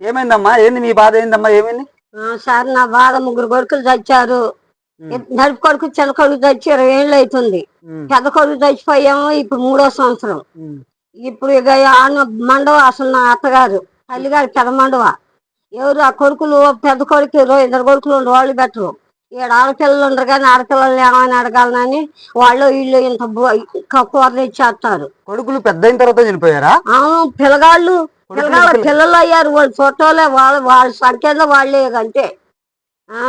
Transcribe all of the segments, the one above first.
ఏమైందమ్మా? ఏంది మీ బాధ? ఏందమ్మా? ఏమైంది? ఆ, సార్ నా బాధ ముగ్గురు కొడుకులు చచ్చారు. నడుపు కొడుకు చిన్న కొడుకు చచ్చి ఇరవై ఏళ్ళు అవుతుంది పెద్ద కొడుకు చచ్చిపోయాము. ఇప్పుడు మూడో సంవత్సరం. ఇప్పుడు ఇక మండవ అసలు నా అత్తగారు. తల్లిగారు పెద్ద మండవ. ఎవరు ఆ కొడుకులు? పెద్ద కొడుకు ఇద్దరు కొడుకులు ఉండు వాళ్ళు బెటరు ఈడ ఆడపిల్లలు ఉండరు కానీ ఆడపిల్లలు ఏమైనా అడగాలని వాళ్ళు వీళ్ళు ఇంత కూరలు ఇచ్చేస్తారు. కొడుకులు పెద్ద అయిన తర్వాత చనిపోయారా? అవును పిల్లగాళ్ళు పిల్లగాళ్ళ పిల్లలు అయ్యారు? వాళ్ళు చుట్టాలే వాళ్ళ వాళ్ళ సంఖ్యలో వాళ్ళే అంతే. ఆ?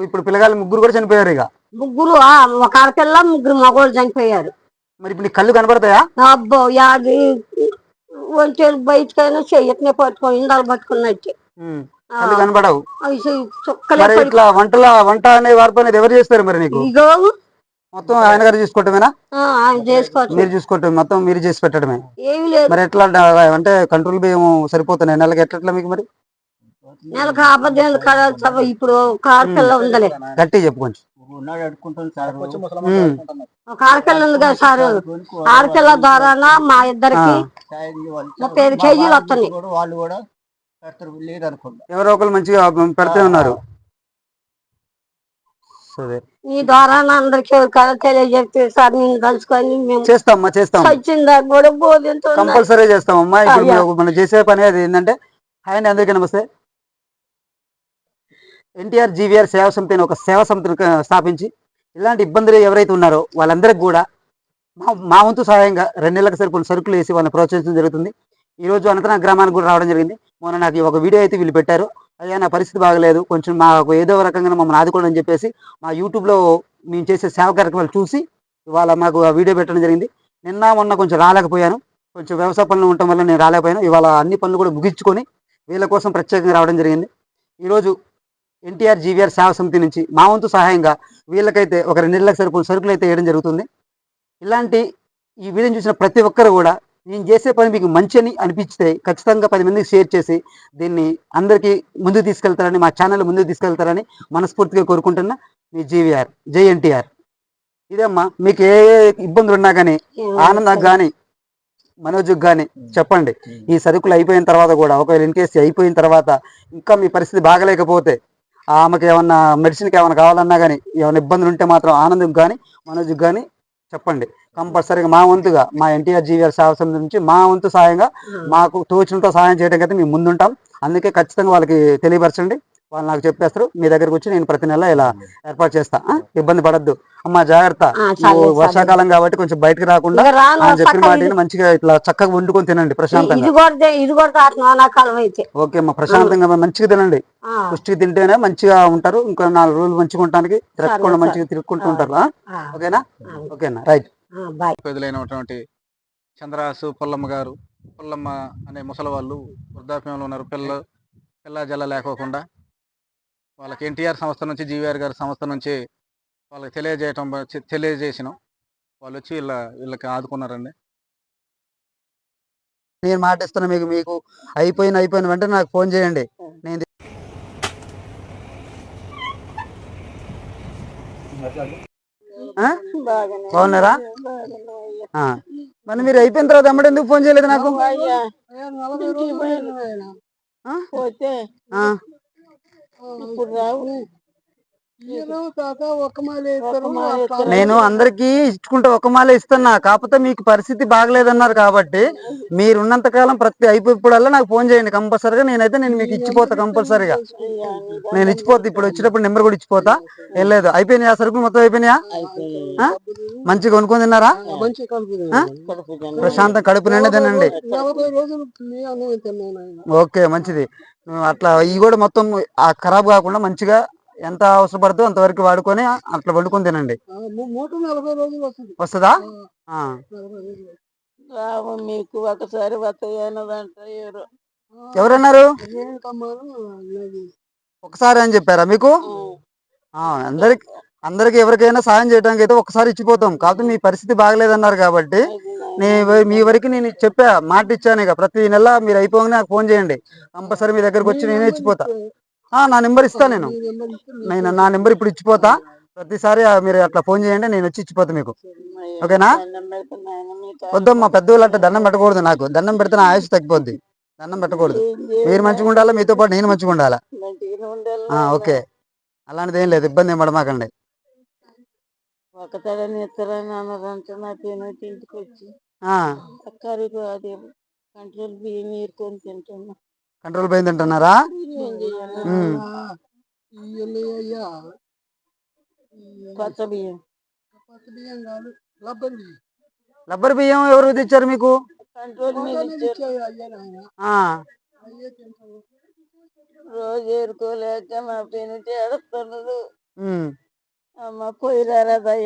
ఇప్పుడు పిల్లగాళ్ళు ముగ్గురు కూడా చనిపోయారు ఇక? ముగ్గురు ఆ, ఒక ఆడపిల్ల ముగ్గురు మగవాళ్ళు చనిపోయారు. మరి ఇప్పుడు కళ్ళు కనబడతాయా? అబ్బో యాది ఒంటి బయటకైనా చెయ్యట్నే పట్టుకొని ఇందాలు పట్టుకున్నట్టు. కనబడవు. ఇట్లా వంటల వంట అనే వార్పు అనేది ఎవరు చేస్తారు మరి నీకు? ఇగో మొత్తం ఆయన గారు చూసుకోవటమేనా? ఆ, ఆయన చేసుకోవచ్చు. మీరు చూసుకోవటం మొత్తం మీరు చేసి పెట్టడమే. ఏమి లేదు. మరి ఎట్లా అంట- కంట్రోల్ బియ్యం సరిపోతున్నాయి నెలకి ఎట్లా మీకు మరి? నెలకు అబద్ధం ఇప్పుడు ఆడపిల్ల ఉందలే. గట్టి చెప్పు కొంచెం. ఉంది కదా సార్. ఆడపిల్ల ద్వారాన మా ఇద్దరికి ముప్పై ఐదు కేజీలు వస్తున్నాయి. వాళ్ళు కూడా పెడతారు లేదు అనుకుంటా ఎవరో ఒకరు మంచిగా పెడితే ఉన్నారు. సరే. మీ ద్వారా అందరికి ఎవరికైనా తెలియజెప్తే సార్ నేను కలుసుకొని మేము చేస్తామ్మా చేస్తాం. చచ్చిందా కూడా బోధింతో కంపల్సరీ చేస్తామమ్మా. ఇప్పుడు మనం చేసే పని అది ఏంటంటే హాయ్ అండి అందరికీ నమస్తే. ఎన్టీఆర్ జీవీఆర్ సేవా సమితి అనే ఒక సేవా సమితిని స్థాపించి ఇలాంటి ఇబ్బందులు ఎవరైతే ఉన్నారో వాళ్ళందరికీ కూడా మా మా వంతు సహాయంగా రెండు నెలలకు సరిపోయిన సరుకులు వేసి వాళ్ళని ప్రోత్సహించడం జరుగుతుంది. ఈ రోజు గ్రామానికి కూడా రావడం జరిగింది. మొన్న నాకు ఒక వీడియో అయితే వీళ్ళు పెట్టారు. అయ్యా నా పరిస్థితి బాగలేదు. కొంచెం మాకు ఏదో రకంగా మమ్మల్ని ఆదుకోండి అని చెప్పేసి మా యూట్యూబ్లో మేము చేసే సేవ కార్యక్రమాలు చూసి ఇవాళ మాకు ఆ వీడియో పెట్టడం జరిగింది. నిన్న మొన్న కొంచెం రాలేకపోయాను. కొంచెం వ్యవసాయ పనులు ఉండటం వల్ల నేను రాలేకపోయాను. ఇవాళ అన్ని పనులు కూడా ముగించుకొని వీళ్ళ కోసం ప్రత్యేకంగా రావడం జరిగింది. ఈరోజు ఎన్టీఆర్ జీవీఆర్ సేవ సమితి నుంచి మా వంతు సహాయంగా వీళ్ళకైతే ఒక రెండు నెలలకు సరిపోయిన సరుకులు అయితే వేయడం జరుగుతుంది. ఇలాంటి ఈ వీడియోని చూసిన ప్రతి ఒక్కరు కూడా నేను చేసే పని మీకు మంచి అని అనిపిస్తే ఖచ్చితంగా పది మందికి షేర్ చేసి దీన్ని అందరికీ ముందుకు తీసుకెళ్తారని మా ఛానల్ ముందుకు తీసుకెళ్తారని మనస్ఫూర్తిగా కోరుకుంటున్నా మీ జీవీఆర్ జేఎన్టీఆర్ ఇదమ్మా మీకు ఏ ఇబ్బందులు ఉన్నా కానీ ఆనందకు కానీ మనోజ్కి కానీ చెప్పండి. ఈ సరుకులు అయిపోయిన తర్వాత కూడా ఒకవేళ ఇన్ కేసు అయిపోయిన తర్వాత ఇంకా మీ పరిస్థితి బాగలేకపోతే ఆమెకి ఏమన్నా మెడిసిన్కి ఏమైనా కావాలన్నా కానీ ఏమైనా ఇబ్బందులు ఉంటే మాత్రం ఆనందం కానీ మనోజ్కి కానీ చెప్పండి. కంపల్సరీగా మా వంతుగా మా ఎన్టీఆర్ జీవీఆర్ సేవ సమితి నుంచి మా వంతు సాయంగా మాకు తోచినంత సహాయం చేయడానికి అయితే మేము ముందుంటాం. అందుకే ఖచ్చితంగా వాళ్ళకి తెలియపరచండి. వాళ్ళు నాకు చెప్పేస్తారు మీ దగ్గరకు వచ్చి నేను ప్రతి నెల ఇలా ఏర్పాటు చేస్తా? ఇబ్బంది పడద్దు. అమ్మా జాగ్రత్త. వర్షాకాలం కాబట్టి కొంచెం బయటకు రాకుండా చెప్పిన వాటిని మంచిగా ఇట్లా చక్కగా వండుకొని తినండి ప్రశాంతంగా. ఇది కూడా దే- ఇది కూడా తాత నా కాలం అయితే. ఓకే అమ్మా ప్రశాంతంగా మంచిగా తినండి. ఆ, పుష్టిగా తింటేనే మంచిగా ఉంటారు. ఇంకా నాలుగు రోజులు మంచిగా ఉండటానికి తిరగకుండా. మంచిగా తిరుగుకుంటూ ఉంటారు. ఓకేనా? ఓకేనా రైట్. పెద్దలైనటువంటి చంద్రాసు పుల్లమ్మ గారు పుల్లమ్మ అనే ముసలి వాళ్ళు వృద్ధాప్యంలో ఉన్నారు. పిల్ల పిల్ల జల్ల లేకోకుండా. వాళ్ళకి ఎన్టీఆర్ సంస్థ నుంచి జీవీఆర్ గారి సంస్థ నుంచి వాళ్ళకి తెలియజేయటం తెలియజేసినాం. వాళ్ళు వచ్చి వీళ్ళ వీళ్ళకి ఆదుకున్నారండి. నేను మాట ఇస్తున్నా మీకు మీకు అయిపోయిన అయిపోయిన వెంటనే నాకు ఫోన్ చేయండి. నేను ఆ? బాగున్నారా. మరి మీరు అయిపోయిన తర్వాత ఎమ్మడి ఎందుకు ఫోన్ చేయలేదు నాకు? ఆ? పోతే ఆ. ఇప్పుడు రావు నేను అందరికి ఇచ్చుకుంటే ఒక మాల ఇస్తున్నా కాకపోతే మీకు పరిస్థితి బాగలేదన్నారు కాబట్టి మీరు ఉన్నంత కాలం ప్రతి అయిపోయిప్పుడల్లా నాకు ఫోన్ చేయండి కంపల్సరిగా. నేనైతే నేను మీకు ఇచ్చిపోతా కంపల్సరిగా. నేను ఇచ్చిపోతా ఇప్పుడు వచ్చేటప్పుడు నెంబర్ కూడా ఇచ్చిపోతా. ఏం లేదు అయిపోయినాయా సరుకులు మొత్తం అయిపోయినాయా? ఆ? మంచిగా కొనుక్కొని తిన్నారా? ప్రశాంతం కడుపు నిండా తినండి. ఓకే మంచిది. నువ్వు అట్లా ఇవి కూడా మొత్తం ఆ ఖరాబ్ కాకుండా మంచిగా ఎంత అవసరపడుతుందో అంతవరకు వాడుకొని అట్లా వండుకొని తినండి. వస్తుంది. వస్తుందా? ఆ. రావు మీకు ఒకసారి ఎవరన్నారు? ఒకసారి అని చెప్పారా మీకు? ఆ, అందరికి అందరికి ఎవరికైనా సాయం చేయడానికి అయితే ఒకసారి ఇచ్చిపోతాం. కాకపోతే మీ పరిస్థితి బాగలేదన్నారు కాబట్టి నీ వ- మీ వరకు నేను చెప్పా మాట ఇచ్చాను ఇక. ప్రతి నెల మీరు అయిపోగానే నాకు ఫోన్ చేయండి. కంపల్సరీ మీ దగ్గరకు వచ్చి నేనే ఇచ్చిపోతా. నా నెంబర్ ఇస్తా నేను. నేను నా నెంబర్ ఇప్పుడు ఇచ్చిపోతా. ప్రతిసారి మీరు అట్లా ఫోన్ చేయండి నేను వచ్చి ఇచ్చిపోతా మీకు. ఓకేనా? వద్దమ్మా పెద్దవాళ్ళు అంటే దండం పెట్టకూడదు నాకు. దండం పెడితే నా ఆయుష్ తగ్గిపోద్ది. దండం పెట్టకూడదు. మీరు మంచిగా ఉండాలా? మీతో పాటు నేను మంచిగా ఉండాలా? ఓకే. అలాంటిది ఏం లేదు. ఇబ్బంది ఏం పడమాకండి. ఒక తడని ఇస్తారని అన్నారంటే నా పేనైతే ఇంటికి వచ్చి ఆ, కరువు అది కంట్రోల్ బియ్యం తింటున్నా. కంట్రోల్ పోయింది ఉమ్. కొత్త బియ్యం. రబ్బర్ బియ్యం. ఎవరు తెచ్చారు మీకు? కంట్రోల్ మీద ఇచ్చారు. ఆ, రోజు ఏరుకోలేక మా ఏడుస్తున్నాడు అమ్మ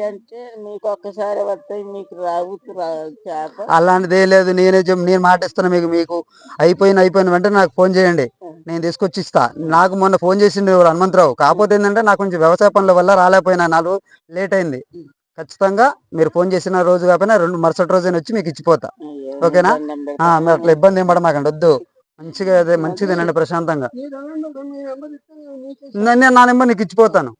అంటే మీకు ఒక్కసారి వస్తాయి మీకు రావు చేప అలాంటిది ఏం లేదు నేనే చెప్ నేను మాట ఇస్తున్నా మీకు మీకు అయిపోయిన అయిపోయిన వెంటనే నాకు ఫోన్ చేయండి నేను తీసుకొచ్చి ఇస్తా నాకు మొన్న ఫోన్ చేసిండు ఎవరు హనుమంతరావు కాకపోతే ఏంటంటే నాకు కొంచెం వ్యవసాయ పనుల వల్ల రాలేకపోయినా నాలుగు లేట్ అయింది ఖచ్చితంగా మీరు ఫోన్ చేసిన రోజు కాకపోయినా రెండు మరుసటి రోజైనా వచ్చి మీకు ఇచ్చిపోతా ఓకేనా? ఆ. మీరు అట్లా ఇబ్బంది ఏం పడమాకండి వద్దు మంచిగా అదే మంచిది తినండి ప్రశాంతంగా నేను నా నెంబర్ నీకు ఇచ్చిపోతాను.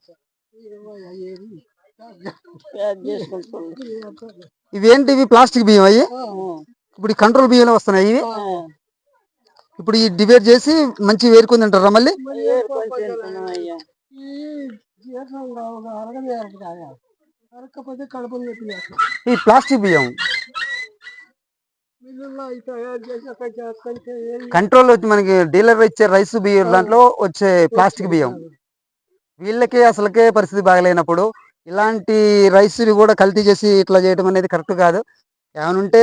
ఇవేంటి ఇవి? ప్లాస్టిక్ బియ్యం అయ్యి ఇప్పుడు ఈ కంట్రోల్ బియ్యంలో వస్తున్నాయి ఇవి. ఇప్పుడు ఈ డివైడ్ చేసి మంచి వేరుకొని తింటారా మళ్ళీ? ఈ ప్లాస్టిక్ బియ్యం కంట్రోల్ వచ్చి మనకి డీలర్ ఇచ్చే రైస్ బియ్యం దాంట్లో వచ్చే ప్లాస్టిక్ బియ్యం. వీళ్ళకి అసలుకే పరిస్థితి బాగలేనప్పుడు ఇలాంటి రైస్ని కూడా కల్తీ చేసి ఇట్లా చేయడం అనేది కరెక్ట్ కాదు. ఏమనుంటే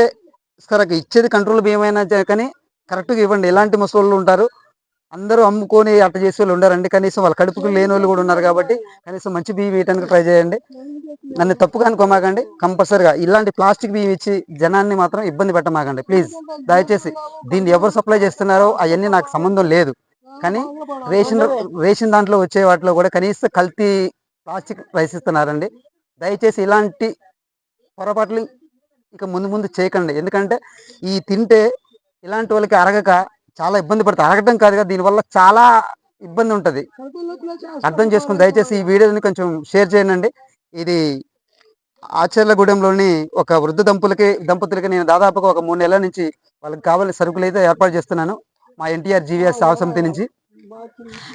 సరే ఇచ్చేది కంట్రోల్ బియ్యం కానీ కరెక్ట్గా ఇవ్వండి. ఎలాంటి ముసలోళ్ళు ఉంటారు. అందరూ అమ్ముకొని అట్ట చేసే వాళ్ళు ఉండారండి కనీసం వాళ్ళ కడుపుకు లేని వాళ్ళు కూడా ఉన్నారు కాబట్టి కనీసం మంచి బియ్యం వేయడానికి ట్రై చేయండి. నన్ను తప్పుగా అనుకోమాకండి. కంపల్సరిగా ఇలాంటి ప్లాస్టిక్ బియ్యం ఇచ్చి జనాన్ని మాత్రం ఇబ్బంది పెట్టమాకండి. ప్లీజ్ దయచేసి దీన్ని ఎవరు సప్లై చేస్తున్నారో అవన్నీ నాకు సంబంధం లేదు. కానీ రేషన్ రేషన్ దాంట్లో వచ్చే వాటిలో కూడా కనీసం కల్తీ ప్లాస్టిక్ రైస్ ఇస్తున్నారండి. దయచేసి ఇలాంటి పొరపాట్లు ఇక ముందు ముందు చేయకండి. ఎందుకంటే ఈ తింటే ఇలాంటి వాళ్ళకి అరగక చాలా ఇబ్బంది పడతారు. అరగటం కాదుగా దీనివల్ల చాలా ఇబ్బంది ఉంటుంది. అర్థం చేసుకుని దయచేసి ఈ వీడియోని కొంచెం షేర్ చేయండి. ఇది ఆచర్లగూడెంలోని ఒక వృద్ధ దంపులకి దంపతులకి నేను దాదాపుగా ఒక మూడు నెలల నుంచి వాళ్ళకి కావాల్సిన సరుకులు అయితే ఏర్పాటు చేస్తున్నాను. మా ఎన్టీఆర్ జీవీఎస్ సేవా సమితి నుంచి.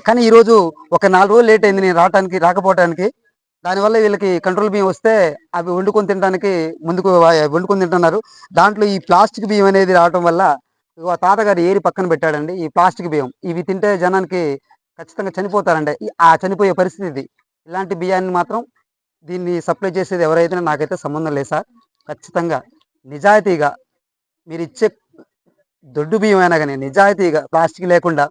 కానీ ఈరోజు ఒక నాలుగు రోజులు లేట్ అయింది నేను రావడానికి రాకపోవడానికి దానివల్ల వీళ్ళకి కంట్రోల్ బియ్యం వస్తే అవి వండుకొని తినడానికి ముందుకు వండుకొని తింటున్నారు. దాంట్లో ఈ ప్లాస్టిక్ బియ్యం అనేది రావడం వల్ల తాతగారు ఏరి పక్కన పెట్టాడండి ఈ ప్లాస్టిక్ బియ్యం. ఇవి తింటే జనానికి ఖచ్చితంగా చనిపోతారండి. ఆ చనిపోయే పరిస్థితి ఇది. ఇలాంటి బియ్యాన్ని మాత్రం దీన్ని సప్లై చేసేది ఎవరైతే నాకైతే సంబంధం లేదు సార్. ఖచ్చితంగా నిజాయితీగా మీరు ఇచ్చే దొడ్డు బియ్యం అయినా కానీ నిజాయితీగా ప్లాస్టిక్ లేకుండా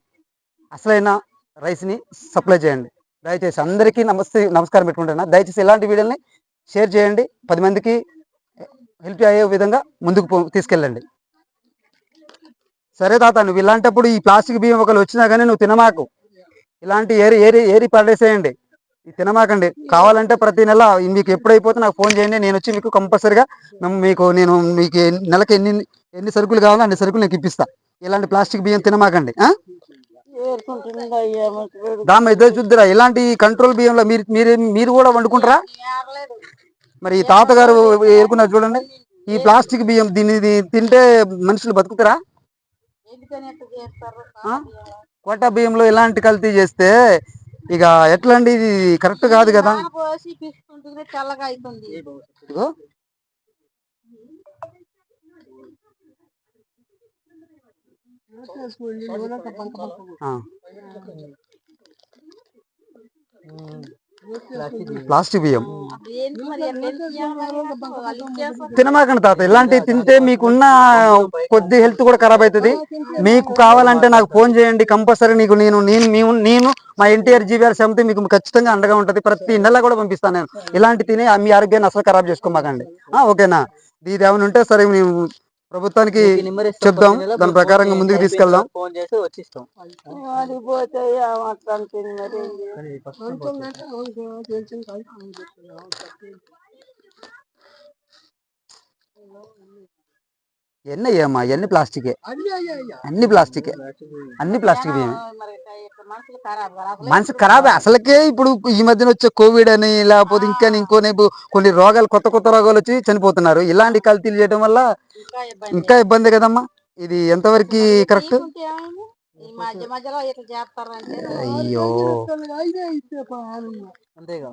అసలైన రైస్ని సప్లై చేయండి. దయచేసి అందరికీ నమస్తే నమస్కారం పెట్టుకుంటున్నా. దయచేసి ఇలాంటి వీడియోని షేర్ చేయండి. పది మందికి హెల్ప్ అయ్యే విధంగా ముందుకు పో- తీసుకెళ్ళండి. సరే తాత నువ్వు ఇలాంటప్పుడు ఈ ప్లాస్టిక్ బియ్యం ఒకరు వచ్చినా కానీ నువ్వు తినమాకు. ఇలాంటి ఏరి ఏరి ఏరి పడేసేయండి. తినమాకండి. కావాలంటే ప్రతి నెల మీకు ఎప్పుడైపోతే నాకు ఫోన్ చేయండి. నేను వచ్చి మీకు కంపల్సరిగా మేము మీకు నేను మీకు నెలకి ఎన్ని ఎన్ని సరుకులు కావాలో అన్ని సరుకులు నీకు ఇప్పిస్తా. ఇలాంటి ప్లాస్టిక్ బియ్యం తినమాకండి దామ ఇద్దరు చూద్దురా ఇలాంటి కంట్రోల్ బియ్యంలో మీరు మీరు మీరు కూడా వండుకుంటారా? మరి ఈ తాతగారు ఏరుకున్నారు చూడండి. ఈ ప్లాస్టిక్ బియ్యం దీన్ని తింటే మనుషులు బతుకుతారా? కోట బియ్యంలో ఇలాంటి కల్తీ చేస్తే ఇక ఎట్లా అండి ఇది? కరెక్ట్ కాదు కదా. తెల్లగా అవుతుంది ఇదిగో. ఆ. ప్లాస్టిక్ బియ్యం. తినమాకండి తాత ఇలాంటివి తింటే మీకున్న కొద్ది హెల్త్ కూడా ఖరాబ్ అవుతుంది మీకు కావాలంటే నాకు ఫోన్ చేయండి కంపల్సరీ నీకు నేను నేను మేము- నేను మా ఎన్టీఆర్ జీవీఆర్ సమితి మీకు ఖచ్చితంగా అండగా ఉంటది. ప్రతి నెల కూడా పంపిస్తాను నేను. ఇలాంటి తిని మీ ఆరోగ్యాన్ని అసలు ఖరాబ్ చేసుకోమాకండి. ఓకేనా? ఇది ఏమైనా ఉంటే సరే మేము ప్రభుత్వానికి చెప్దాం. దాని ప్రకారంగా ముందుకు తీసుకెళ్దాం. ఫోన్ చేసి వచ్చిస్తాం. ఎన్ని అయ్యమ్మా ఎన్ని ప్లాస్టికే? అన్ని ప్లాస్టికే. అన్ని ప్లాస్టిక్ మనసు ఖరాబ్ అసలుకే ఇప్పుడు ఈ మధ్యన వచ్చే కోవిడ్ అని లేకపోతే ఇంకా ఇంకోనే కొన్ని రోగాలు కొత్త కొత్త రోగాలు వచ్చి చనిపోతున్నారు. ఇలాంటి కల్తీలు చేయడం వల్ల ఇంకా ఇబ్బంది. కదమ్మా. ఇది ఎంతవరకు కరెక్ట్? అయ్యో. అంతేగా.